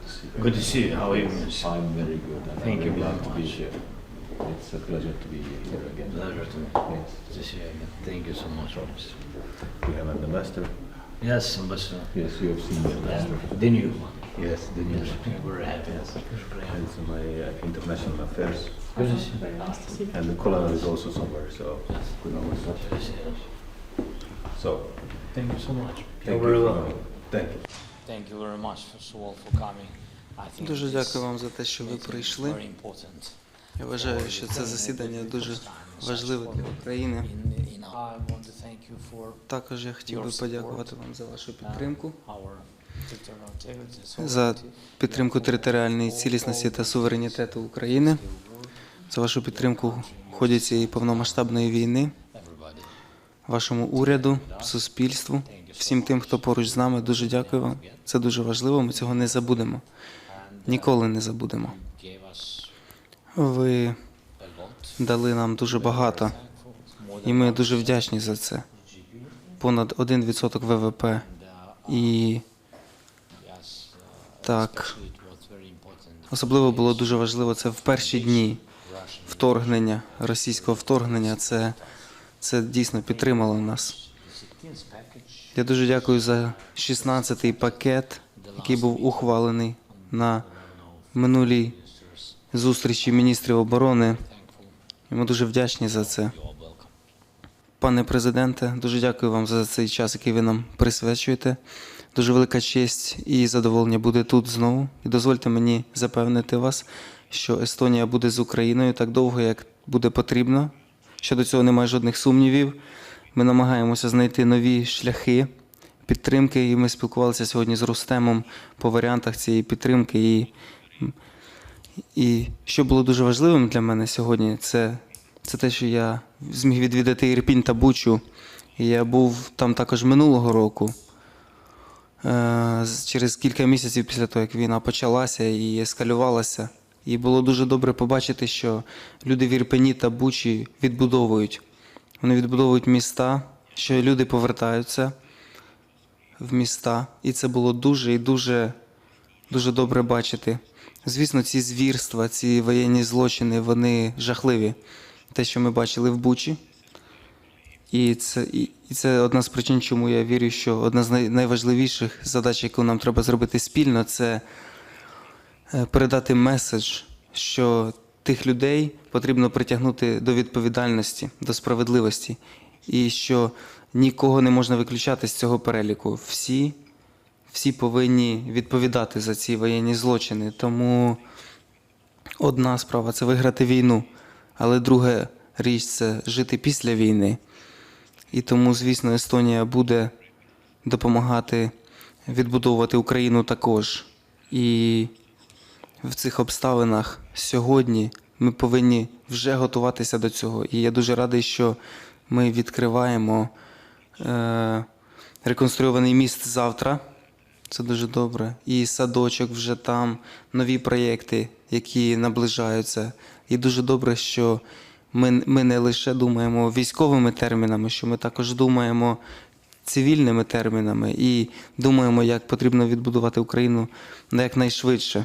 good to see you. Good to see you. How are you? miss? I'm very good. And Thank I'm you very very glad to be much. here. It's a pleasure to be here again. Pleasure to me. Yes. To see you again. Thank you so much, miss. We have an ambassador. Yes, Ambassador. Yes, you have seen the ambassador. The new one. Yes, the news. We're happy. Yes. And it's my uh, international affairs. Good to see you. And the colonel is also somewhere, so we know what's. Good to see you. So, Thank you so much. thank You're very you. welcome. For, thank you. Thank you very much, first of all, for coming. I think Дуже дякую вам за те, що ви прийшли. Я вважаю, що це засідання дуже важливе для України. In- in- I want to thank you for Також я хотів би подякувати вам за вашу uh, підтримку, за підтримку територіальної цілісності та суверенітету України, за вашу підтримку в ході цієї повномасштабної війни, вашому уряду, суспільству, всім тим, хто поруч з нами. Дуже дякую вам. Це дуже важливо. Ми цього не забудемо. Ніколи не забудемо. Ви дали нам дуже багато, і ми дуже вдячні за це. Понад 1% ВВП. І так, особливо було дуже важливо це в перші дні вторгнення, російського вторгнення. Це, це дійсно підтримало нас. The 16th package Я дуже дякую за 16-й пакет, який був ухвалений на минулій зустрічі міністрів оборони. Ми дуже вдячні за це. Пане президенте, дуже дякую вам за цей час, який ви нам присвячуєте. Дуже велика честь і задоволення бути тут знову. І дозвольте мені запевнити вас, що Естонія буде з Україною так довго, як буде потрібно. Щодо цього немає жодних сумнівів. Ми намагаємося знайти нові шляхи підтримки, і ми спілкувалися сьогодні з Рустемом по варіантах цієї підтримки. І, і що було дуже важливим для мене сьогодні, це, це те, що я зміг відвідати Ірпінь та Бучу. Я був там також минулого року. Е, Через кілька місяців після того, як війна почалася і ескалювалася. І було дуже добре побачити, що люди в Ірпені та Бучі відбудовують. Вони відбудовують міста, що люди повертаються в міста. І це було дуже і дуже, дуже добре бачити. Звісно, ці звірства, ці воєнні злочини, вони жахливі. Те, що ми бачили в Бучі. І це, і, і це одна з причин, чому я вірю, що одна з найважливіших задач, яку нам треба зробити спільно, це е, передати меседж, що тих людей потрібно притягнути до відповідальності, до справедливості, і що нікого не можна виключати з цього переліку. Всі, всі повинні відповідати за ці воєнні злочини. Тому одна справа це виграти війну, але друга річ це жити після війни. І тому, звісно, Естонія буде допомагати відбудовувати Україну також. І в цих обставинах сьогодні ми повинні вже готуватися до цього. І я дуже радий, що ми відкриваємо е, реконструйований міст завтра. Це дуже добре. І садочок вже там, нові проєкти, які наближаються. І дуже добре, що ми, ми не лише думаємо військовими термінами, що ми також думаємо цивільними термінами і думаємо, як потрібно відбудувати Україну якнайшвидше.